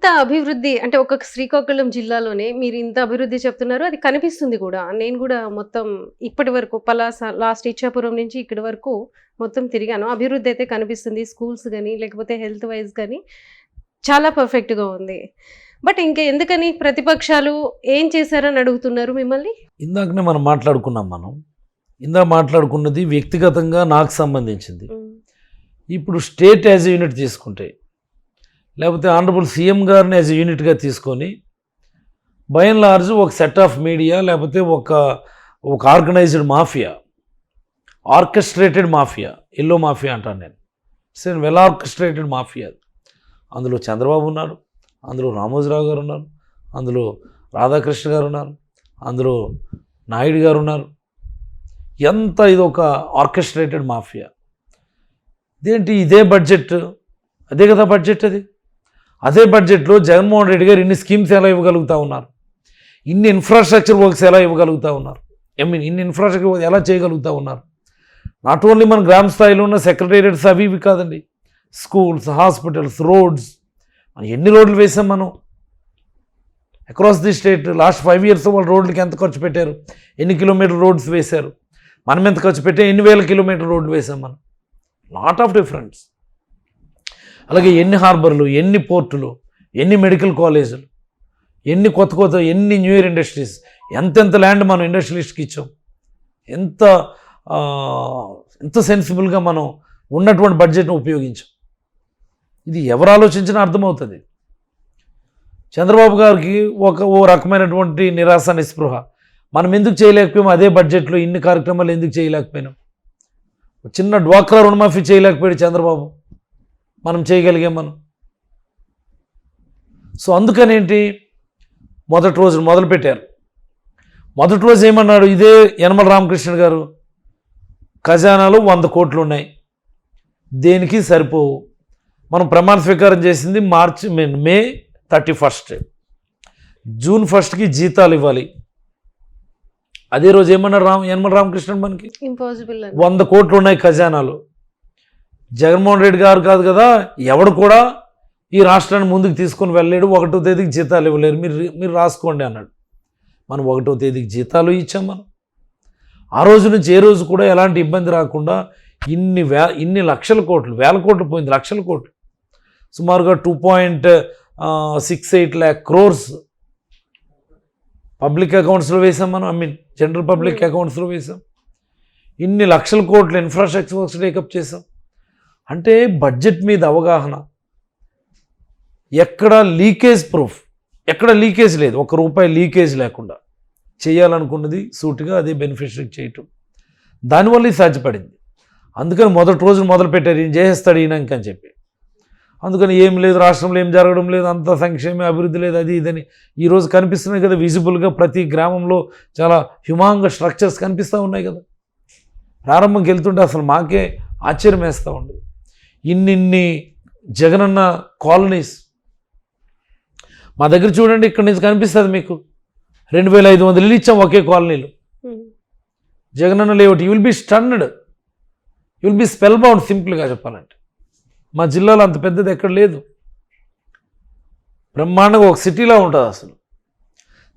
ఇంత అభివృద్ధి అంటే ఒక శ్రీకాకుళం జిల్లాలోనే మీరు ఇంత అభివృద్ధి చెప్తున్నారు అది కనిపిస్తుంది కూడా. నేను కూడా మొత్తం ఇప్పటి వరకు పలాస లాస్ట్ ఇచ్చాపురం నుంచి ఇక్కడి వరకు మొత్తం తిరిగాను. అభివృద్ధి అయితే కనిపిస్తుంది స్కూల్స్ కానీ లేకపోతే హెల్త్ వైజ్ కానీ చాలా పర్ఫెక్ట్గా ఉంది. బట్ ఇంకా ఎందుకని ప్రతిపక్షాలు ఏం చేశారని అడుగుతున్నారు మిమ్మల్ని? ఇందాకనే మనం మాట్లాడుకున్నాం మనం. ఇందాక మాట్లాడుకున్నది వ్యక్తిగతంగా నాకు సంబంధించింది. ఇప్పుడు స్టేట్ యాజ్ యూనిట్ తీసుకుంటే లేకపోతే ఆనరబుల్ సీఎం గారిని యాజ్ యూనిట్గా తీసుకొని బై అండ్ లార్జ్ ఒక సెట్ ఆఫ్ మీడియా లేకపోతే ఒక ఒక organised mafia orchestrated mafia yellow mafia అంటాను నేను. సేమ్ వెల్ ఆర్కెస్ట్రేటెడ్ మాఫియా అందులో చంద్రబాబు ఉన్నారు అందులో రామోజీరావు గారు ఉన్నారు అందులో రాధాకృష్ణ గారు ఉన్నారు అందులో నాయుడు గారు ఉన్నారు. ఎంత ఇది ఒక ఆర్కెస్ట్రేటెడ్ మాఫియా ఇదేంటి ఇదే బడ్జెట్ అదే కదా బడ్జెట్ అది? అదే బడ్జెట్లో జగన్మోహన్ రెడ్డి గారు ఇన్ని స్కీమ్స్ ఎలా ఇవ్వగలుగుతా ఉన్నారు? ఇన్ని ఇన్ఫ్రాస్ట్రక్చర్ వర్క్స్ ఎలా ఇవ్వగలుగుతా ఉన్నారు? ఐ మీన్ ఇన్ని ఇన్ఫ్రాస్ట్రక్చర్ ఎలా చేయగలుగుతా ఉన్నారు? నాట్ ఓన్లీ మన గ్రామ స్థాయిలో ఉన్న సెక్రటేరియట్స్ అవి ఇవి కాదండి. స్కూల్స్ హాస్పిటల్స్ రోడ్స్ మనం ఎన్ని రోడ్లు వేసాం మనం? Across the state last five years వాళ్ళు రోడ్లకి ఎంత ఖర్చు పెట్టారు? ఎన్ని కిలోమీటర్ రోడ్స్ వేశారు? మనం ఎంత ఖర్చు పెట్టే? ఎన్ని వేల కిలోమీటర్ రోడ్లు వేసాం మనం? లాట్ ఆఫ్ డిఫరెన్స్ అలాగే ఎన్ని హార్బర్లు ఎన్ని పోర్టులు ఎన్ని మెడికల్ కాలేజీలు ఎన్ని కొత్త కొత్త ఎన్ని న్యూ ఇయర్ ఇండస్ట్రీస్ ఎంతెంత ల్యాండ్ మనం ఇండస్ట్రియలిస్ట్కి ఇచ్చాం ఎంత ఎంత సెన్సిబుల్గా మనం ఉన్నటువంటి బడ్జెట్ను ఉపయోగించాం. ఇది ఎవరు ఆలోచించినా అర్థమవుతుంది. చంద్రబాబు గారికి ఒక ఓ రకమైనటువంటి నిరాశ నిస్పృహ. మనం ఎందుకు చేయలేకపోయాం అదే బడ్జెట్లో ఇన్ని కార్యక్రమాలు ఎందుకు చేయలేకపోయినాం? చిన్న డ్వాక్రా రుణమాఫీ చేయలేకపోయాడు చంద్రబాబు. మనం చేయగలిగాం మనం. సో అందుకనేంటి? మొదటి రోజు మొదలుపెట్టారు మొదటి రోజు ఏమన్నాడు? ఇదే యనమల రామకృష్ణ గారు ఖజానాలో వంద కోట్లు ఉన్నాయి దేనికి సరిపోవు. మనం ప్రమాణ స్వీకారం చేసింది March May May thirty first. June ఫస్ట్కి జీతాలు ఇవ్వాలి. అదే రోజు ఏమన్నాడు రామ్ యనమల రామకృష్ణ మనకి? వంద కోట్లు ఉన్నాయి ఖజానాలు. జగన్మోహన్ రెడ్డి గారు కాదు కదా ఎవడు కూడా ఈ రాష్ట్రాన్ని ముందుకు తీసుకొని వెళ్ళలేడు. ఒకటో తేదీకి జీతాలు ఇవ్వలేరు. మీరు మీరు రాసుకోండి అన్నాడు. మనం ఒకటో తేదీకి జీతాలు ఇచ్చాం మనం. ఆ రోజు నుంచి ఏ రోజు కూడా ఎలాంటి ఇబ్బంది రాకుండా ఇన్ని వే ఇన్ని లక్షల కోట్లు వేల కోట్లు పోయింది లక్షల కోట్లు. సుమారుగా two point six eight lakh crores public అకౌంట్స్లో వేసాం మనం. ఐ మీన్ జనరల్ పబ్లిక్ అకౌంట్స్లో వేసాం ఇన్ని లక్షల కోట్లు ఇన్ఫ్రాస్ట్రక్చర్ వర్క్స్ టేకప్ చేసాం అంటే బడ్జెట్ మీద అవగాహన. ఎక్కడ లీకేజ్ ప్రూఫ్ ఎక్కడ లీకేజ్ లేదు. ఒక రూపాయి లీకేజ్ లేకుండా. చేయాలనుకున్నది సూటిగా అదే బెనిఫిషరీకి చేయటం. దానివల్ల ఇది సాధ్యపడింది. అందుకని మొదటి రోజు మొదలు పెట్టారు ఈయన చేసేస్తాడు ఈయనక అని చెప్పి. అందుకని ఏం లేదు రాష్ట్రంలో ఏం జరగడం లేదు అంత సంక్షేమ అభివృద్ధి లేదు అది ఇదని ఈరోజు కనిపిస్తున్నాయి కదా విజిబుల్గా ప్రతి గ్రామంలో చాలా హ్యుమాంగ స్ట్రక్చర్స్ కనిపిస్తూ ఉన్నాయి కదా. ప్రారంభంకి వెళ్తుంటే అసలు మాకే ఆశ్చర్యం వేస్తూ ఉండేది ఇన్నిన్ని జగనన్న కాలనీస్. మా దగ్గర చూడండి ఇక్కడ నుంచి కనిపిస్తుంది మీకు. రెండు వేల ఐదు వందలు ఇల్లు ఇచ్చాం ఒకే కాలనీలో. Jagananna layout you will be stunned you will be spellbound సింపుల్గా చెప్పాలంటే. మా జిల్లాలో అంత పెద్దది ఎక్కడ లేదు. బ్రహ్మాండంగా ఒక సిటీలా ఉంటుంది అసలు.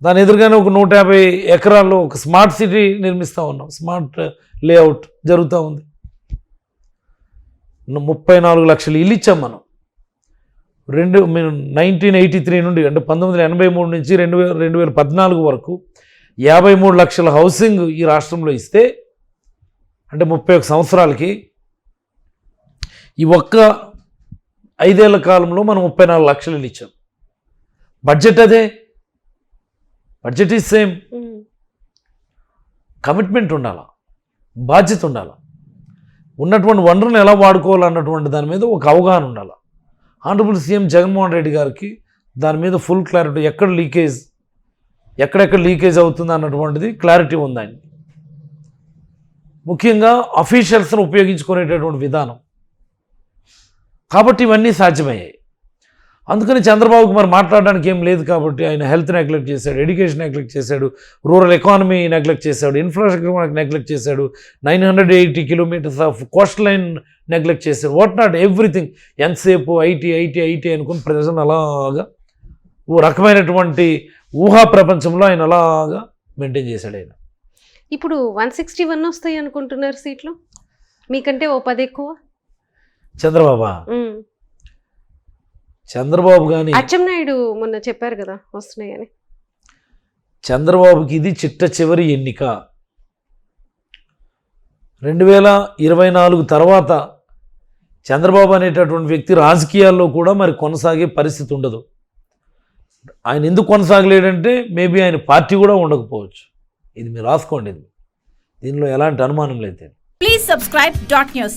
దాని ఎదురుగానే ఒక నూట యాభై ఎకరాల్లో ఒక స్మార్ట్ సిటీ నిర్మిస్తూ ఉన్నాం. స్మార్ట్ లేఅవుట్ జరుగుతూ ఉంది. ముప్పై నాలుగు లక్షలు ఇల్లు ఇచ్చాం మనం. రెండు మేము నైన్టీన్ ఎయిటీ త్రీ నుండి అంటే పంతొమ్మిది వందల ఎనభై మూడు నుంచి రెండు వేల రెండు వేల పద్నాలుగు వరకు యాభై మూడు లక్షల హౌసింగ్ ఈ రాష్ట్రంలో ఇస్తే అంటే ముప్పై ఒక సంవత్సరాలకి ఈ ఒక్క ఐదేళ్ళ కాలంలో మనం ముప్పై నాలుగు లక్షలు ఇల్లు ఇచ్చాం. బడ్జెట్ అదే. బడ్జెట్ ఈజ్ సేమ్ కమిట్మెంట్ ఉండాలా. బాధ్యత ఉండాలా. ఉన్నటువంటి వనరులను ఎలా వాడుకోవాలన్నటువంటి దాని మీద ఒక అవగాహన ఉండాలి. ఆనరబుల్ సీఎం జగన్మోహన్ రెడ్డి గారికి దాని మీద ఫుల్ క్లారిటీ ఎక్కడ లీకేజ్ ఎక్కడెక్కడ లీకేజ్ అవుతుంది అన్నటువంటిది క్లారిటీ ఉందండి ముఖ్యంగా అఫీషియల్స్ను ఉపయోగించుకునేటటువంటి విధానం. కాబట్టి ఇవన్నీ సాధ్యమయ్యాయి. అందుకని చంద్రబాబుకి మరి మాట్లాడడానికి ఏం లేదు కాబట్టి ఆయన హెల్త్ నెగ్లెక్ట్ చేశాడు ఎడ్యుకేషన్ నెగ్లెక్ట్ చేశాడు రూరల్ ఎకానమీ నెగ్లెక్ట్ చేశాడు ఇన్ఫ్రాస్ట్రక్చర్ నెగ్లెక్ట్ చేశాడు nine hundred eighty kilometres of coastline neglect చేశాడు. వాట్ నాట్ ఎవ్రీథింగ్ ఎంతసేపు? ఐటీ ఐటీ ఐటీ అనుకుని ప్రజలను అలాగా ఓ రకమైనటువంటి ఊహా ప్రపంచంలో ఆయన అలాగా మెయింటైన్ చేశాడు ఆయన. ఇప్పుడు వన్ సిక్స్టీ వన్ వస్తాయి అనుకుంటున్నారు సీట్లు? మీకంటే ఓ పది ఎక్కువ? చంద్రబాబు. చంద్రబాబు కానీ అచ్చెన్నాయుడు మొన్న చెప్పారు కదా వస్తున్నాయని. చంద్రబాబుకి ఇది చిట్ట చివరి ఎన్నిక. రెండు వేల ఇరవై నాలుగు తర్వాత చంద్రబాబు అనేటటువంటి వ్యక్తి రాజకీయాల్లో కూడా మరి కొనసాగే పరిస్థితి ఉండదు. ఆయన ఎందుకు కొనసాగలేడంటే మేబీ ఆయన పార్టీ కూడా ఉండకపోవచ్చు. ఇది మీరు రాసుకోండి ఇది. దీనిలో ఎలాంటి అనుమానం లేదు Please subscribe dot news.